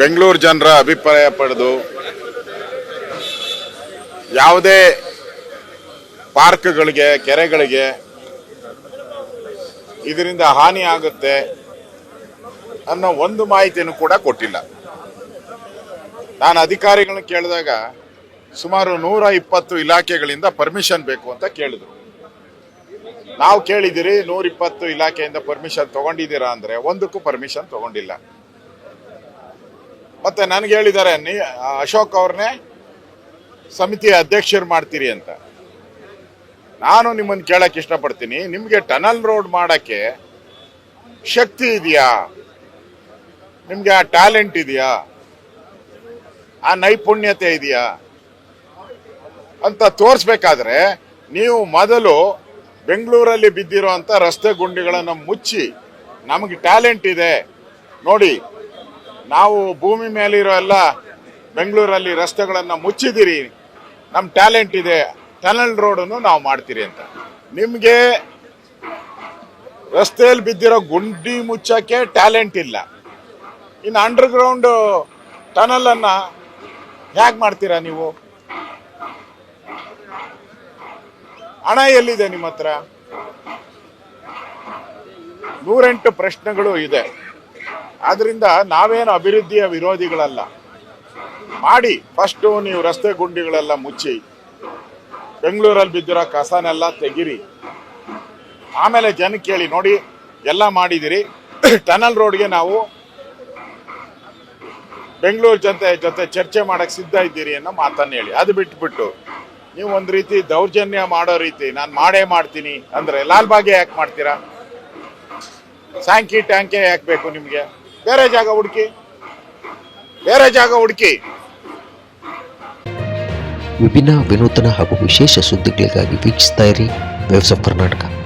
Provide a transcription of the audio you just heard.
ಬೆಂಗಳೂರು ಜನರ ಅಭಿಪ್ರಾಯ ಪಡೆದು ಯಾವುದೇ ಪಾರ್ಕ್ಗಳಿಗೆ, ಕೆರೆಗಳಿಗೆ ಇದರಿಂದ ಹಾನಿ ಆಗುತ್ತೆ ಅನ್ನೋ ಒಂದು ಮಾಹಿತಿಯನ್ನು ಕೂಡ ಕೊಟ್ಟಿಲ್ಲ. ನಾನು ಅಧಿಕಾರಿಗಳನ್ನ ಕೇಳಿದಾಗ ಸುಮಾರು ನೂರ ಇಪ್ಪತ್ತು ಇಲಾಖೆಗಳಿಂದ ಪರ್ಮಿಷನ್ ಬೇಕು ಅಂತ ಕೇಳಿದ್ರು. ನಾವು ಕೇಳಿದಿರಿ ನೂರ ಇಪ್ಪತ್ತು ಇಲಾಖೆಯಿಂದ ಪರ್ಮಿಷನ್ ತಗೊಂಡಿದ್ದೀರಾ ಅಂದ್ರೆ ಒಂದಕ್ಕೂ ಪರ್ಮಿಷನ್ ತಗೊಂಡಿಲ್ಲ. ಮತ್ತೆ ನನಗೆ ಹೇಳಿದ್ದಾರೆ, ನೀ ಅಶೋಕ್ ಅವ್ರನ್ನೇ ಸಮಿತಿಯ ಅಧ್ಯಕ್ಷರು ಮಾಡ್ತೀರಿ ಅಂತ. ನಾನು ನಿಮ್ಮನ್ನು ಕೇಳಕ್ಕೆ ಇಷ್ಟಪಡ್ತೀನಿ. ನಿಮಗೆ ಟನಲ್ ರೋಡ್ ಮಾಡೋಕ್ಕೆ ಶಕ್ತಿ ಇದೆಯಾ? ನಿಮಗೆ ಆ ಟ್ಯಾಲೆಂಟ್ ಇದೆಯಾ? ಆ ನೈಪುಣ್ಯತೆ ಇದೆಯಾ? ಅಂತ ತೋರಿಸ್ಬೇಕಾದ್ರೆ, ನೀವು ಮೊದಲು ಬೆಂಗಳೂರಲ್ಲಿ ಬಿದ್ದಿರೋ ರಸ್ತೆ ಗುಂಡಿಗಳನ್ನು ಮುಚ್ಚಿ ನಮಗೆ ಟ್ಯಾಲೆಂಟ್ ಇದೆ. ನೋಡಿ ನಾವು ಭೂಮಿ ಮೇಲಿರೋ ಎಲ್ಲ ಬೆಂಗಳೂರಲ್ಲಿ ರಸ್ತೆಗಳನ್ನು ಮುಚ್ಚಿದ್ದೀರಿ. ನಮ್ಮ ಟ್ಯಾಲೆಂಟ್ ಇದೆ. ಟನಲ್ ರೋಡನ್ನು ನಾವು ಮಾಡ್ತೀರಿ ಅಂತ. ನಿಮಗೆ ರಸ್ತೆಯಲ್ಲಿ ಬಿದ್ದಿರೋ ಗುಂಡಿ ಮುಚ್ಚೋಕ್ಕೆ ಟ್ಯಾಲೆಂಟ್ ಇಲ್ಲ. ಇನ್ನು ಅಂಡರ್ಗ್ರೌಂಡ್ ಟನಲ್ ಟನಲನ್ನು ಹೇಗೆ ಮಾಡ್ತೀರಾ ನೀವು? ಹಣ ಎಲ್ಲಿದೆ ನಿಮ್ಮ ಹತ್ರ? ನೂರೆಂಟು ಪ್ರಶ್ನೆಗಳು ಇದೆ. ಆದ್ರಿಂದ ನಾವೇನು ಅಭಿವೃದ್ಧಿಯ ವಿರೋಧಿಗಳಲ್ಲ. ಮಾಡಿ ಫಸ್ಟು ನೀವು ರಸ್ತೆ ಗುಂಡಿಗಳೆಲ್ಲ ಮುಚ್ಚಿ, ಬೆಂಗಳೂರಲ್ಲಿ ಬಿದ್ದಿರೋ ಕಸನೆಲ್ಲ ತೆಗಿರಿ. ಆಮೇಲೆ ಜನ ಕೇಳಿ, ನೋಡಿ, ಎಲ್ಲ ಮಾಡಿದಿರಿ ಟನಲ್ ರೋಡ್ಗೆ ನಾವು ಬೆಂಗಳೂರು ಜನತೆ ಜೊತೆ ಚರ್ಚೆ ಮಾಡಕ್ಕೆ ಸಿದ್ಧ ಇದ್ದೀರಿ ಅನ್ನೋ ಮಾತನ್ನು ಹೇಳಿ. ಅದು ಬಿಟ್ಬಿಟ್ಟು, ನೀವು ಒಂದು ರೀತಿ ದೌರ್ಜನ್ಯ ಮಾಡೋ ರೀತಿ, ನಾನು ಮಾಡೇ ಮಾಡ್ತೀನಿ ಅಂದರೆ ಲಾಲ್ಬಾಗೆ ಯಾಕೆ ಮಾಡ್ತೀರಾ? ಸ್ಯಾಂಕಿ ಟ್ಯಾಂಕೆ ಯಾಕೆ ಬೇಕು ನಿಮಗೆ? ಬೇರೆ ಜಾಗ ಹುಡುಕಿ. ಬೇರೆ ಜಾಗ ಹುಡುಕಿ. ವಿಭಿನ್ನ ವಿನೂತನ ಹಾಗೂ ವಿಶೇಷ ಸುದ್ದಿಗಳಿಗಾಗಿ ವೀಕ್ಷಿಸ್ತಾ ಇರಿ ವೇವ್ಸ್ ಕರ್ನಾಟಕ.